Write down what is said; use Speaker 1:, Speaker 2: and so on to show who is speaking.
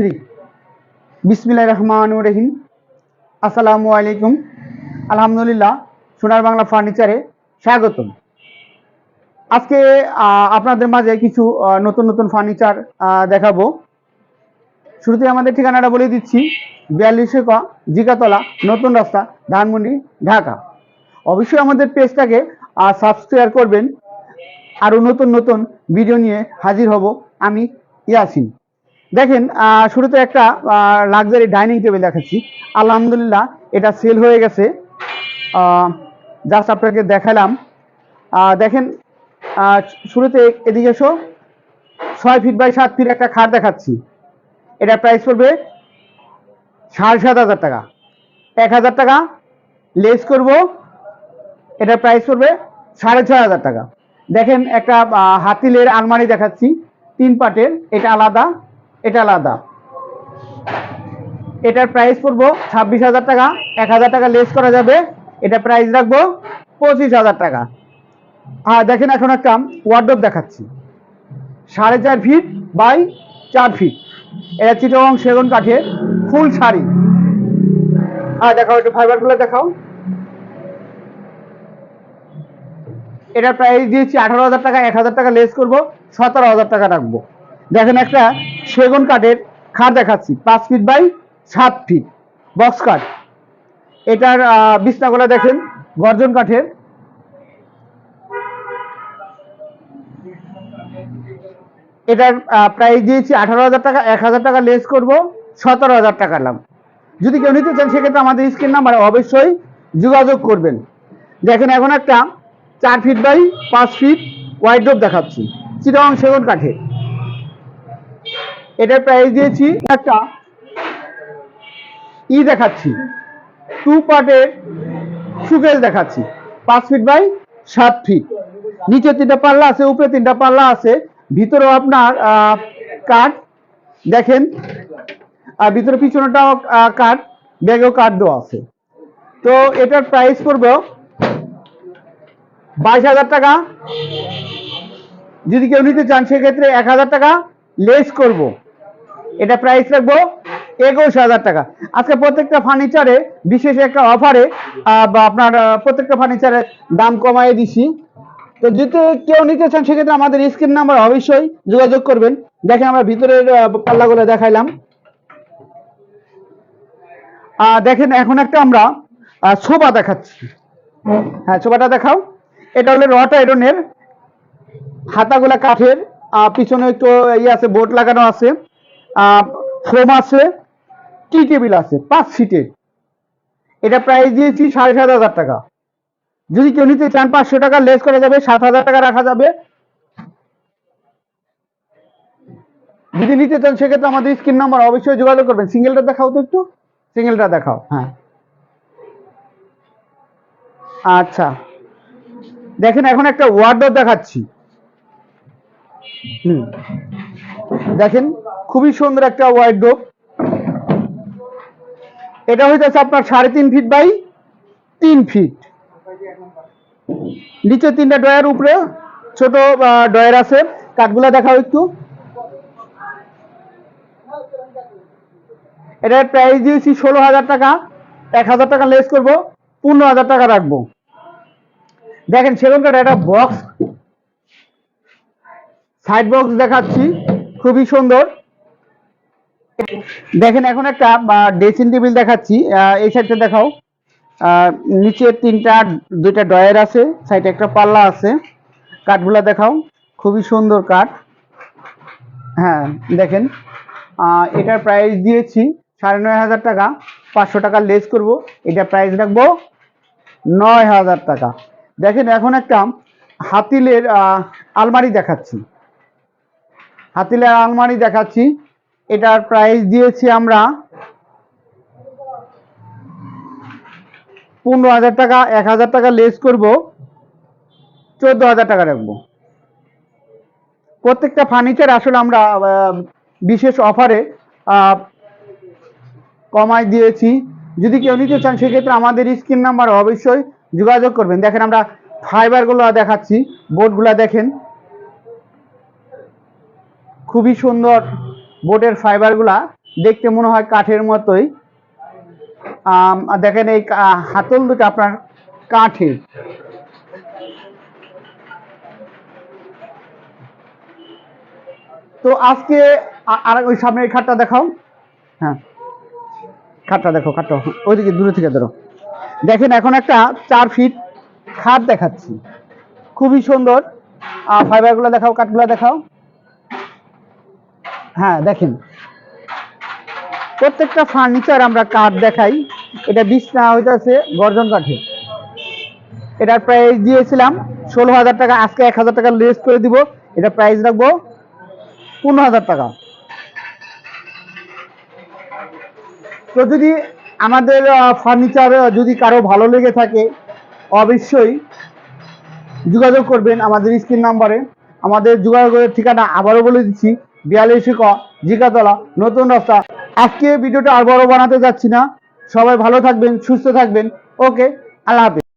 Speaker 1: Three বিসমিল্লাহ রহমান রহিম। আসসালামু আলাইকুম। আলহামদুলিল্লাহ, সোনার বাংলা ফার্নিচারে স্বাগতম। আজকে আপনাদের মাঝে কিছু নতুন নতুন ফার্নিচার দেখাবো। শুরুতে আমাদের ঠিকানাটা বলে দিচ্ছি, বিয়াল্লিশে ক, জিকাতলা, নতুন রাস্তা, ধানমন্ডি, ঢাকা। অবশ্যই আমাদের পেজটাকে সাবস্ক্রাইব করবেন। আরও নতুন নতুন ভিডিও নিয়ে হাজির হব আমি ইয়াসিন। দেখেন শুরুতে একটা লাক্সারি ডাইনিং টেবিল দেখাচ্ছি। আলহামদুলিল্লাহ, এটা সেল হয়ে গেছে। জাস্ট আপনাকে দেখালাম। দেখেন শুরুতে এদিকে এসো। ছয় ফিট বাই সাত ফিট একটা খাট দেখাচ্ছি। এটা প্রাইস পড়বে সাড়ে সাত হাজার টাকা। এক হাজার টাকা লেস করব। এটা প্রাইস পড়বে সাড়ে ছয় হাজার টাকা। দেখেন, একটা হাতিলের আলমারি দেখাচ্ছি। তিন পাটের এটা আলাদা। এটা আলাদা। এটার প্রাইস পড়ব ছাব্বিশ হাজার টাকা, এক হাজার টাকা লেস করা যাবে। এটা প্রাইস রাখব পঁচিশ হাজার টাকা। আর দেখেন এখন একটা ওয়ার্ডরোব দেখাচ্ছি। সাড়ে চার ফিট বাই চার ফিট এটা চিটং সেগুন কাঠের ফুল শাড়ি। আর দেখাও একটু ফাইবারগুলো দেখাও। এটার প্রাইস দিয়েছি আঠারো হাজার টাকা, এক হাজার টাকা লেস করব, সতেরো হাজার টাকা রাখব। দেখেন একটা সেগুন কাঠের খাট দেখাচ্ছি। পাঁচ ফিট বাই সাত ফিট বক্স কাঠ। এটার বিছনাগুলো দেখেন, গর্জন কাঠের। এটার প্রাইস দিয়েছি আঠারো হাজার টাকা, এক হাজার টাকা লেস করব, সতেরো হাজার টাকা লাভ যদি কেউ নিতে চান, সেক্ষেত্রে আমাদের স্ক্রিন নাম্বার অবশ্যই যোগাযোগ করবেন। দেখেন, এখন একটা চার ফিট বাই পাঁচ ফিট ওয়াইড্রোপ দেখাচ্ছি। চিরং সেগুন কাঠে এটার প্রাইস দিয়েছি একটা ই দেখাচ্ছি টু পার্টের সুকেল দেখাচ্ছি, পাঁচ ফিট বাই সাত ফিট নিচে তিনটা পাল্লা আছে, উপরে তিনটা পাল্লা আছে, ভিতরেও আপনার কাঠ দেখেন। আর ভিতরে পিছনেটাও কাঠ ব্যাগেও কাঠ দেওয়া আছে। তো এটার প্রাইস পড়বে বাইশ হাজার টাকা। যদি কেউ নিতে চান, সেক্ষেত্রে এক হাজার টাকা লেস করব। এটা প্রাইস রাখব একুশ হাজার টাকা। আজকে প্রত্যেকটা ফার্নিচারে বিশেষ একটা অফারে আপনার প্রত্যেকটা ফার্নিচারের দাম কমাই দিছি। তো যদি কেউ নিতে চান, সেক্ষেত্রে আমাদের স্ক্রিন নাম্বার অবশ্যই যোগাযোগ করবেন। দেখেন আমরা ভিতরের পাল্লাগুলো দেখাইলাম। দেখেন এখন একটা আমরা সোফা দেখাচ্ছি। হ্যাঁ সোফাটা দেখাও। এটা হলো রট আয়রনের হাতাগুলা কাঠের পিছনে একটু ইয়ে আছে, বোর্ড লাগানো আছে। ফোম আছে টি টেবিল আছে, পাঁচ সিটের এটা প্রাইস দিয়েছি সাড়ে সাত হাজার টাকা। যদি কেউ নিতে চান পাঁচশো টাকা লেস করা যাবে, সাত হাজার টাকা রাখা যাবে। যদি নিতে চান, সেক্ষেত্রে আমাদের স্ক্রিন নাম্বার অবশ্যই যোগাযোগ করবেন। সিঙ্গেলটা দেখাও তো একটু। সিঙ্গেলটা দেখাও। হ্যাঁ। আচ্ছা। দেখেন, এখন একটা ওয়ার্ডরোব দেখাচ্ছি। হুম। দেখেন। খুবই সুন্দর একটা ওয়ার্ডরোব এটা হইতেছে আপনার সাড়ে তিন ফিট বাই তিন ফিট নিচে তিনটা ডয়ার উপরে ছোট ডয়ার আছে। কাঠগুলা দেখাও একটু। এটার প্রাইস দিয়েছি ষোলো হাজার টাকা। এক হাজার টাকা লেস করব, পনেরো হাজার টাকা রাখব। দেখেন, সেগুন একটা বক্স সাইড বক্স দেখাচ্ছি। খুবই সুন্দর। দেখেন, এখন একটা ড্রেসিং টেবিল দেখাচ্ছি। এই সাইডটা দেখাও। নিচে তিনটা, দুইটা ডয়ার আছে, সাইডে একটা পাল্লা আছে। কাঠগুলা দেখাও। খুবই সুন্দর কাঠ। হ্যাঁ দেখেন। এটার প্রাইস দিয়েছি সাড়ে নয় হাজার টাকা। পাঁচশো টাকা লেস করব। এটা প্রাইস রাখব নয় হাজার টাকা। দেখেন, এখন একটা হাতিলের আলমারি দেখাচ্ছি। হাতিলের আলমারি দেখাচ্ছি। এটার প্রাইস দিয়েছি আমরা পনেরো হাজার টাকা, এক হাজার টাকা লেস করব, চোদ্দ হাজার টাকা রাখব। প্রত্যেকটা ফার্নিচার আসলে আমরা বিশেষ অফারে কমাই দিয়েছি। যদি কেউ নিতে চান, সেক্ষেত্রে আমাদের স্ক্রিন নাম্বার অবশ্যই যোগাযোগ করবেন। দেখেন আমরা ফাইবারগুলো দেখাচ্ছি বোর্ডগুলো দেখেন। খুবই সুন্দর। বোর্ডের ফাইবারগুলা দেখতে মনে হয় কাঠের মতোই। দেখেন এই হাতল দুটো আপনার কাঠের। তো আজকে আর ওই সামনের খাটটা দেখাও। হ্যাঁ খাটটা দেখো, খাটটা। ওইদিকে, দূরে থেকে ধরো। দেখেন এখন একটা চার ফিট খাট দেখাচ্ছি। খুবই সুন্দর। ফাইবারগুলো দেখাও, কাঠগুলো দেখাও। হ্যাঁ দেখেন। প্রত্যেকটা ফার্নিচার আমরা কাঠ দেখাই। এটা বিছনা হইতেছে, গর্জন কাঠের। এটার প্রাইস দিয়েছিলাম ষোলো হাজার টাকা, আজকে এক হাজার টাকা লেস করে দিব। এটা প্রাইস রাখব পনেরো হাজার টাকা। তো যদি আমাদের ফার্নিচার যদি কারও ভালো লেগে থাকে, অবশ্যই যোগাযোগ করবেন আমাদের স্ক্রিন নাম্বারে। আমাদের যোগাযোগের ঠিকানা আবারও বলে দিচ্ছি। বিয়াল্লিশ ক জিকাতলা নতুন রাস্তা। আজকে ভিডিওটা আর বড় বানাতে যাচ্ছি না। সবাই ভালো থাকবেন, সুস্থ থাকবেন। ওকে, আল্লাহ হাফিজ।